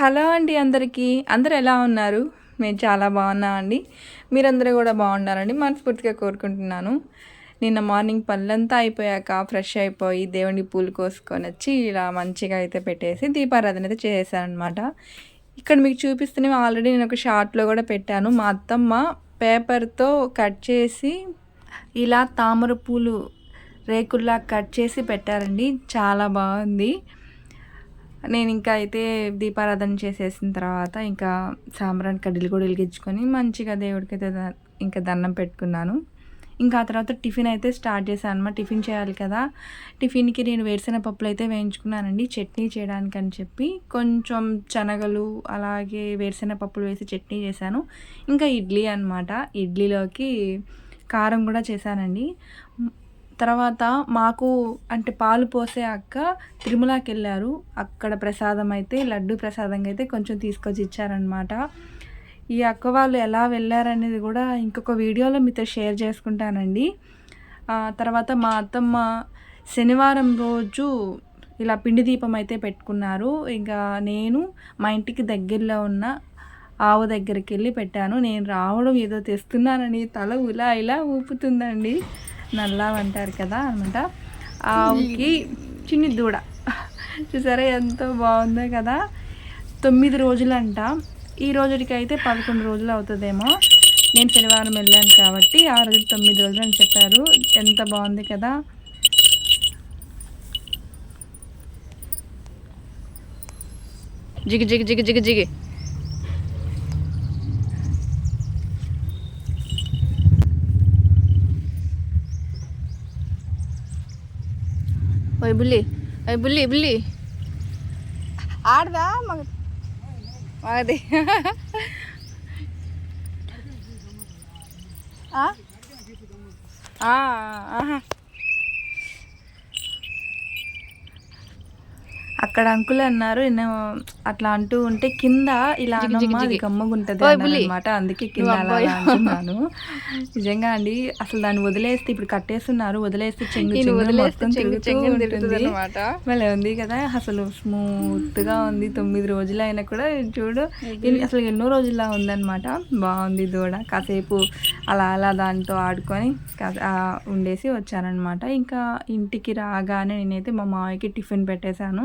Hello అండి అందరికీ. అందరు ఎలా ఉన్నారు? మేము చాలా బాగున్నా అండి. మీరందరూ కూడా బాగున్నారండి మనస్ఫూర్తిగా కోరుకుంటున్నాను. నిన్న మార్నింగ్ పళ్ళంతా అయిపోయాక ఫ్రెష్ అయిపోయి దేవుని పూలు కోసుకొని వచ్చి ఇలా మంచిగా అయితే పెట్టేసి దీపారాధన అయితే చేశానమాట ఇక్కడ మీకు చూపిస్తున్నవి ఆల్రెడీ నేను ఒక షార్ట్లో కూడా పెట్టాను. మా అత్తమ్మ పేపర్తో కట్ చేసి ఇలా తామర పూలు రేకుల్లా కట్ చేసి పెట్టారండి. చాలా బాగుంది. నేను ఇంకా అయితే దీపారాధన చేసేసిన తర్వాత ఇంకా సాంబ్రాన్ కడ్డీలు కూడా వెలిగించుకొని మంచిగా దేవుడికి అయితే ద- ఇంకా దండం పెట్టుకున్నాను. ఇంకా ఆ తర్వాత టిఫిన్ అయితే స్టార్ట్ చేశాను అనమాట టిఫిన్ చేయాలి కదా. టిఫిన్కి నేను వేరుశెనగ పప్పులు అయితే వేయించుకున్నానండి. చట్నీ చేయడానికి అని చెప్పి కొంచెం శనగలు అలాగే వేరుశెనగ పప్పులు వేసి చట్నీ చేశాను. ఇంకా ఇడ్లీ అనమాట ఇడ్లీలోకి కారం కూడా చేశానండి. తర్వాత మాకు అంటే పాలు పోసే అక్క తిరుమలకి వెళ్ళారు అక్కడ ప్రసాదం అయితే లడ్డు ప్రసాదంగా అయితే కొంచెం తీసుకొచ్చి ఇచ్చారనమాట ఈ అక్క వాళ్ళు ఎలా వెళ్ళారనేది కూడా ఇంకొక వీడియోలో మీతో షేర్ చేసుకుంటానండి. తర్వాత మా అత్తమ్మ శనివారం రోజు ఇలా పిండి దీపం అయితే పెట్టుకున్నారు. ఇంకా నేను మా ఇంటికి దగ్గరలో ఉన్న ఆవు దగ్గరికి వెళ్ళి పెట్టాను. నేను రావడం ఏదో తెస్తున్నానని తల ఇలా ఇలా ఊపుతుందండి. నల్లావ్ అంటారు కదా అనమాట. ఆవుకి చిన్ని దూడ. చూసారా ఎంతో బాగుందో కదా. తొమ్మిది రోజులంట. ఈ రోజుకి అయితే పదకొండు రోజులు అవుతుందేమో. నేను శనివారం వెళ్ళాను కాబట్టి ఆ రోజు తొమ్మిది రోజులు అని చెప్పారు. ఎంత బాగుంది కదా. జిగి జిగి జిగి జిగి జిగి. ఓయ్ బుల్లి ఓయ్ బుల్లి బుల్లి ఆడదా? మగ మగది. ఆహా. అక్కడ అంకుల్ అన్నారు నేను అట్లా అంటూ ఉంటే కింద ఇలా అది. గమ్మగుంటది. అనమాట అందుకే కింద అలా. అంటున్నాను నిజంగా అండి అసలు దాన్ని వదిలేస్తే ఇప్పుడు కట్టేస్తున్నారు వదిలేస్తే చెంగు మొత్తం. భలే ఉంది కదా అసలు స్మూత్గా ఉంది తొమ్మిది రోజులు అయినా కూడా చూడు అసలు ఎన్నో రోజుల్లా ఉందన్నమాట బాగుంది దూడ కాసేపు అలా అలా దాంతో ఆడుకొని ఉండేసి వచ్చానన్నమాట ఇంకా ఇంటికి రాగానే నేనైతే మా మావయ్యకి టిఫిన్ పెట్టేశాను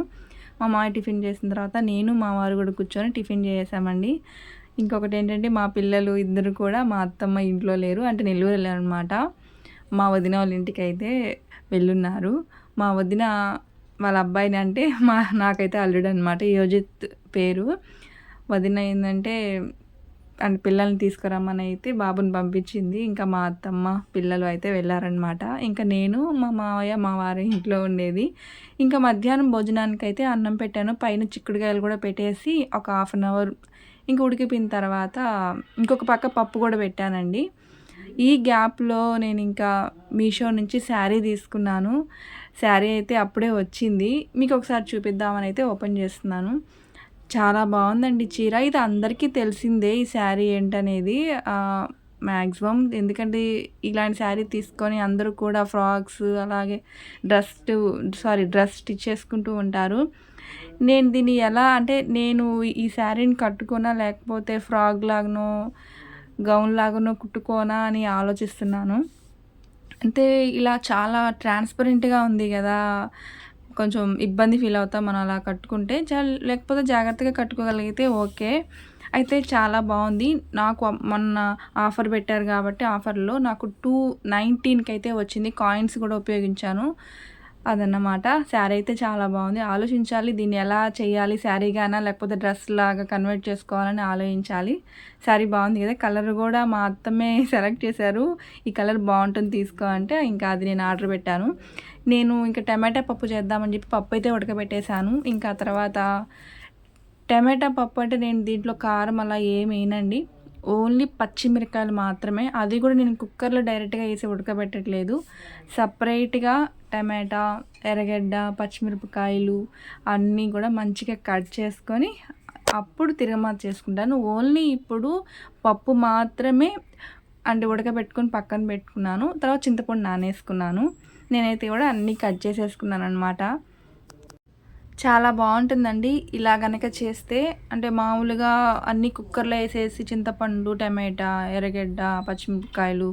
మా మామ టిఫిన్ చేసిన తర్వాత నేను మా వారు కూడా కూర్చొని టిఫిన్ చేసామండి ఇంకొకటి ఏంటంటే మా పిల్లలు ఇద్దరు కూడా మా అత్తమ్మ ఇంట్లో లేరు. అంటే నెల్లూరు వెళ్ళారనమాట మా వదిన వాళ్ళ ఇంటికి అయితే వెళ్ళున్నారు. మా వదిన వాళ్ళ అబ్బాయిని అంటే మా నాకైతే అల్లుడు అనమాట యోజిత్ పేరు. వదిన ఏంటంటే అండ్ పిల్లల్ని తీసుకురమ్మని అయితే బాబుని పంపించింది. ఇంకా మా అత్తమ్మ పిల్లలు అయితే వెళ్ళారనమాట ఇంకా నేను మా మావయ్య మా వారి ఇంట్లో ఉండేది. ఇంకా మధ్యాహ్నం భోజనానికి అయితే అన్నం పెట్టాను. పైన చిక్కుడుకాయలు కూడా పెట్టేసి ఒక హాఫ్ అన్ అవర్ ఇంక ఉడికిపోయిన తర్వాత ఇంకొక పక్క పప్పు కూడా పెట్టానండి. ఈ గ్యాప్లో నేను ఇంకా మీషో నుంచి శారీ తీసుకున్నాను. శారీ అయితే అప్పుడే వచ్చింది. మీకు ఒకసారి చూపిద్దామని అయితే ఓపెన్ చేస్తున్నాను. చాలా బాగుందండి చీర. ఇది అందరికీ తెలిసిందే ఈ శారీ ఏంటనేది. మ్యాక్సిమం ఎందుకంటే ఇలాంటి శారీ తీసుకొని అందరూ కూడా ఫ్రాక్స్ అలాగే డ్రెస్ సారీ డ్రెస్ స్టిచ్ చేసుకుంటూ ఉంటారు. నేను దీన్ని ఎలా అంటే నేను ఈ శారీని కట్టుకోనా లేకపోతే ఫ్రాక్ లాగానో గౌన్ లాగానో కుట్టుకోనా అని ఆలోచిస్తున్నాను. అంటే ఇలా చాలా ట్రాన్స్పరెంట్గా ఉంది కదా. కొంచెం ఇబ్బంది ఫీల్ అవుతాం మనం అలా కట్టుకుంటే. చా లేకపోతే జాగ్రత్తగా కట్టుకోగలిగితే ఓకే. అయితే చాలా బాగుంది. నాకు మొన్న ఆఫర్ పెట్టారు కాబట్టి ఆఫర్లో నాకు టూ నైన్టీన్కి అయితే వచ్చింది. కాయిన్స్ కూడా ఉపయోగించాను. అదన్నమాట. శారీ అయితే చాలా బాగుంది. ఆలోచించాలి. దీన్ని ఎలా చేయాలి? శారీగానా? లేకపోతే డ్రెస్ లాగా కన్వర్ట్ చేసుకోవాలని ఆలోచించాలి. శారీ బాగుంది కదా. కలర్ కూడా మా అత్తమే సెలెక్ట్ చేశారు. ఈ కలర్ బాగుంటుంది తీసుకో అంటే ఇంకా అది నేను ఆర్డర్ పెట్టాను. నేను ఇంకా టమాటా పప్పు చేద్దామని చెప్పి పప్పు అయితే ఉడకబెట్టేశాను. ఇంకా తర్వాత టమాటా పప్పు అంటే నేను దీంట్లో కారం అలా ఏమేనండి ఓన్లీ పచ్చిమిరకాయలు మాత్రమే. అది కూడా నేను కుక్కర్లో డైరెక్ట్గా వేసి ఉడకబెట్టట్లేదు. సపరేట్గా టమాటా ఎర్రగడ్డ పచ్చిమిరపకాయలు అన్నీ కూడా మంచిగా కట్ చేసుకొని అప్పుడు తిరగమాత చేసుకుంటాను. ఓన్లీ ఇప్పుడు పప్పు మాత్రమే అంటే ఉడకబెట్టుకొని పక్కన పెట్టుకున్నాను. తర్వాత చింతపండు నానేసుకున్నాను. నేనైతే కూడా అన్నీ కట్ చేసేసుకున్నాను అనమాట చాలా బాగుంటుందండి. ఇలా గనక చేస్తే అంటే మామూలుగా అన్ని కుక్కర్లో వేసేసి చింతపండు టమాటా ఎర్రగడ్డ పచ్చిమిరపకాయలు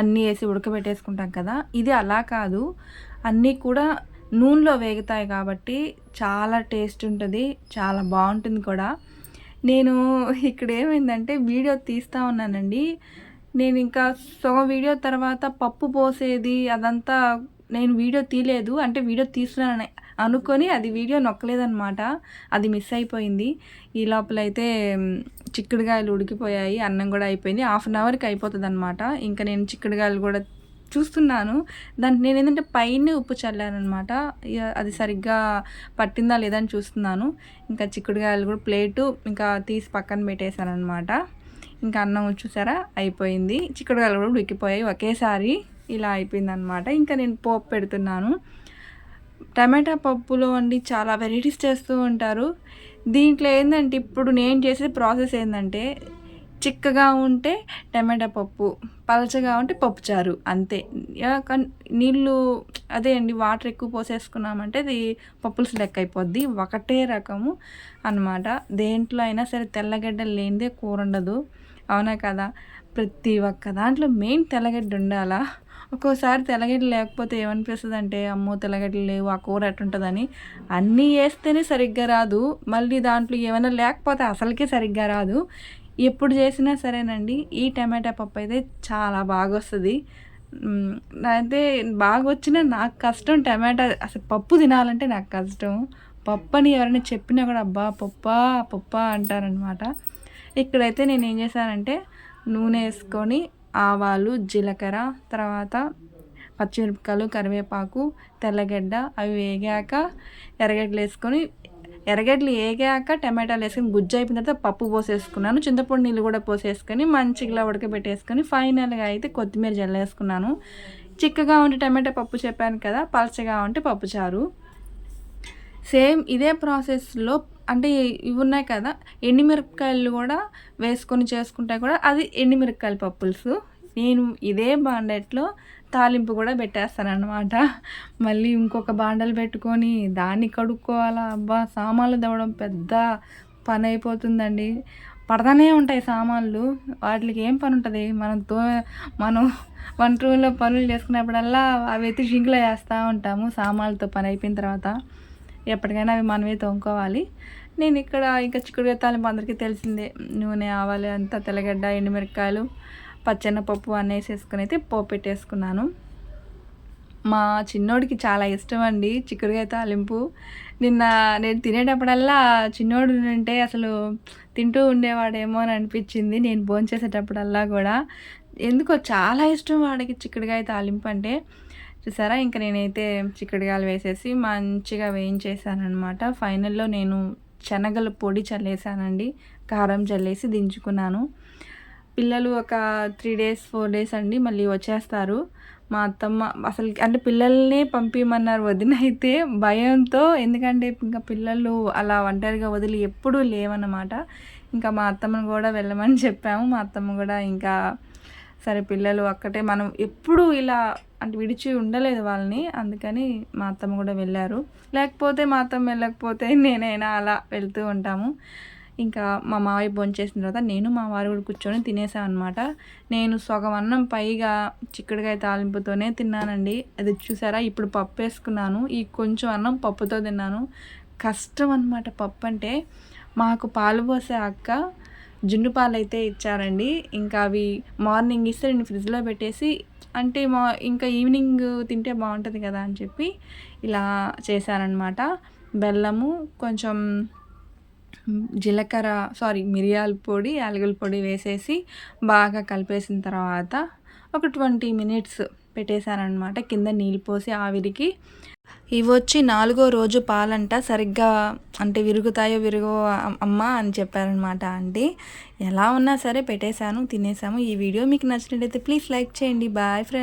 అన్నీ వేసి ఉడకబెట్టేసుకుంటాం కదా. ఇది అలా కాదు. అన్నీ కూడా నూనెలో వేగుతాయి కాబట్టి చాలా టేస్ట్ ఉంటుంది చాలా బాగుంటుంది కూడా. నేను ఇక్కడ ఏమైందంటే వీడియో తీస్తూ ఉన్నానండి. నేను ఇంకా సగం వీడియో తర్వాత పప్పు పోసేది అదంతా నేను వీడియో తీయలేదు అంటే వీడియో తీస్తున్నానని అనుకొని అది వీడియో నొక్కలేదనమాట అది మిస్ అయిపోయింది. ఈ లోపల అయితే చిక్కుడుగాయలు ఉడికిపోయాయి. అన్నం కూడా అయిపోయింది. హాఫ్ అన్ అవర్కి అయిపోతుంది అనమాట ఇంకా నేను చిక్కుడుగాయలు కూడా చూస్తున్నాను. దానికి నేను ఏంటంటే పైన ఉప్పు చల్లానమాట అది సరిగ్గా పట్టిందా లేదా అని చూస్తున్నాను. ఇంకా చిక్కుడుగాయలు కూడా ప్లేటు ఇంకా తీసి పక్కన పెట్టేశాను అనమాట ఇంకా అన్నం చూసారా? అయిపోయింది. చిక్కుడుగాయలు కూడా ఉడికిపోయాయి. ఒకేసారి ఇలా అయిపోయిందనమాట ఇంకా నేను పోపు పెడుతున్నాను. టమాటా పప్పులో అండి చాలా వెరైటీస్ చేస్తూ ఉంటారు. దీంట్లో ఏంటంటే ఇప్పుడు నేను చేసే ప్రాసెస్ ఏంటంటే చిక్కగా ఉంటే టమాటా పప్పు పలచగా ఉంటే పప్పుచారు అంతే. నీళ్ళు అదే అండి వాటర్ ఎక్కువ పోసేసుకున్నామంటే అది పప్పులు లెక్క అయిపోద్ది. ఒకటే రకము అనమాట దేంట్లో అయినా సరే తెల్లగడ్డ లేనిదే కూర ఉండదు. అవునా కదా? ప్రతి ఒక్క దాంట్లో మెయిన్ తెల్లగడ్డ ఉండాలా? ఒక్కోసారి తెల్లగడ్డ లేకపోతే ఏమనిపిస్తుంది అంటే అమ్మో తెల్లగడ్డలు లేవు ఆ కూర ఎట్టుంటుందని. అన్నీ వేస్తేనే సరిగ్గా రాదు. మళ్ళీ దాంట్లో ఏమైనా లేకపోతే అసలుకే సరిగ్గా రాదు. ఎప్పుడు చేసినా సరేనండి. ఈ టమాటా పప్పు అయితే చాలా బాగా వస్తుంది అయితే బాగా వచ్చినా నాకు కష్టం టమాటా. అసలు పప్పు తినాలంటే నాకు కష్టం. పప్పు అని ఎవరైనా చెప్పినా కూడా అబ్బా పప్పా పప్పా అంటారనమాట ఇక్కడైతే నేను ఏం చేశానంటే నూనె వేసుకొని ఆవాలు జీలకర్ర తర్వాత పచ్చిమిరపకాయలు కరివేపాకు తెల్లగడ్డ అవి వేగాక ఎర్రగడ్డలు వేసుకొని ఎర్రగడ్డలు వేగాక టమాటాలు వేసుకొని గుజ్జు అయిపోయిన తర్వాత పప్పు పోసేసుకున్నాను. చింతపొడి నీళ్ళు కూడా పోసేసుకొని మంచిగా ఉడకబెట్టేసుకొని ఫైనల్గా అయితే కొత్తిమీర జల్లేసుకున్నాను చిక్కగా ఉంటే టమాటా పప్పు చెప్పాను కదా పలచగా ఉంటే పప్పుచారు. సేమ్ ఇదే ప్రాసెస్లో అంటే ఇవి ఉన్నాయి కదా ఎండిమిరపకాయలు కూడా వేసుకొని చేసుకుంటే కూడా అది ఎండిమిరపకాయల పప్పులుసు. నేను ఇదే బాండెట్లో తాలింపు కూడా పెట్టేస్తానమాట మళ్ళీ ఇంకొక బాండలు పెట్టుకొని దాన్ని కడుక్కోవాలా? అబ్బా సామాన్లు తవ్వడం పెద్ద పని అయిపోతుందండి. పడతానే ఉంటాయి సామాన్లు. వాటికి ఏం పని ఉంటుంది? మనం తో మనం వంట రూమ్లో పనులు చేసుకున్నప్పుడల్లా అవి ఎత్తి షింక్లో వేస్తూ ఉంటాము సామాన్లతో పని అయిపోయిన తర్వాత. ఎప్పటికైనా అవి మనమే తోముకోవాలి. నేను ఇక్కడ ఇంకా చిక్కుడుగా తాలింపు అందరికీ తెలిసిందే. నూనె ఆవాలు అంతా తెల్లగడ్డ ఎండుమిరపకాయలు పచ్చెనపప్పు అన్నీ వేసేసుకుని అయితే పోపు పెట్టేసుకున్నాను. మా చిన్నోడికి చాలా ఇష్టం అండి చిక్కుడుకాయ తాలింపు నిన్న నేను తినేటప్పుడల్లా చిన్నోడు ఉంటే అసలు తింటూ ఉండేవాడేమో అని అనిపించింది. నేను భోంచేసేటప్పుడల్లా కూడా. ఎందుకో చాలా ఇష్టం వాడికి చిక్కుడుకాయ తాలింపు అంటే. చూసారా? ఇంకా నేనైతే చిక్కుడుకాయలు వేసేసి మంచిగా వేయించేసానమాట ఫైనల్లో నేను శనగల పొడి చల్లేసానండి. కారం చల్లేసి దించుకున్నాను. పిల్లలు ఒక త్రీ డేస్ ఫోర్ డేస్ అండి మళ్ళీ వచ్చేస్తారు. మా అత్తమ్మ అసలు అంటే పిల్లల్నే పంపించమన్నారు వదిన అయితే భయంతో ఎందుకంటే ఇంకా పిల్లలు అలా ఒంటరిగా వదిలి ఎప్పుడూ లేవన్నమాట. ఇంకా మా అత్తమ్మను కూడా వెళ్ళమని చెప్పాము. మా అత్తమ్మ కూడా ఇంకా సరే పిల్లలు అక్కటే మనం ఎప్పుడు ఇలా అంటే విడిచి ఉండలేదు వాళ్ళని అందుకని మా అత్తమ్మ కూడా వెళ్ళారు. లేకపోతే మా అత్తమ్మ వెళ్ళకపోతే నేనైనా అలా వెళ్తూ ఉంటాము. ఇంకా మా మావయ్య భోంచేసిన తర్వాత నేను మా వారు కూడా కూర్చొని తినేసాం అనమాట నేను సగం అన్నం పైగా చిక్కుడుకాయ తాలింపుతోనే తిన్నానండి. అది చూసారా? ఇప్పుడు పప్పు వేసుకున్నాను. ఈ కొంచెం అన్నం పప్పుతో తిన్నాను. కష్టం అనమాట పప్పు అంటే మాకు పాలు పోసే అక్క జున్ను పాలు అయితే ఇచ్చారండి. ఇంకా అవి మార్నింగ్ ఇస్తే నేను ఫ్రిడ్జ్లో పెట్టేసి అంటే మా ఇంకా ఈవినింగ్ తింటే బాగుంటుంది కదా అని చెప్పి ఇలా చేశారనమాట బెల్లము కొంచెం జీలకర్ర సారీ మిరియాల పొడి యాలకుల పొడి వేసేసి బాగా కలిపేసిన తర్వాత ఒక ట్వంటీ మినిట్స్ పెట్టేశారనమాట కింద నీళ్ళు పోసి ఆవిరికి. ఇవి వచ్చి నాలుగో రోజు పాలంట. సరిగ్గా అంటే విరుగుతాయో విరుగో అమ్మ అని చెప్పారనమాట ఆంటీ. ఎలా ఉన్నా సరే పెట్టేశాను తినేసాము ఈ వీడియో మీకు నచ్చినట్లయితే ప్లీజ్ లైక్ చేయండి. Bye friend.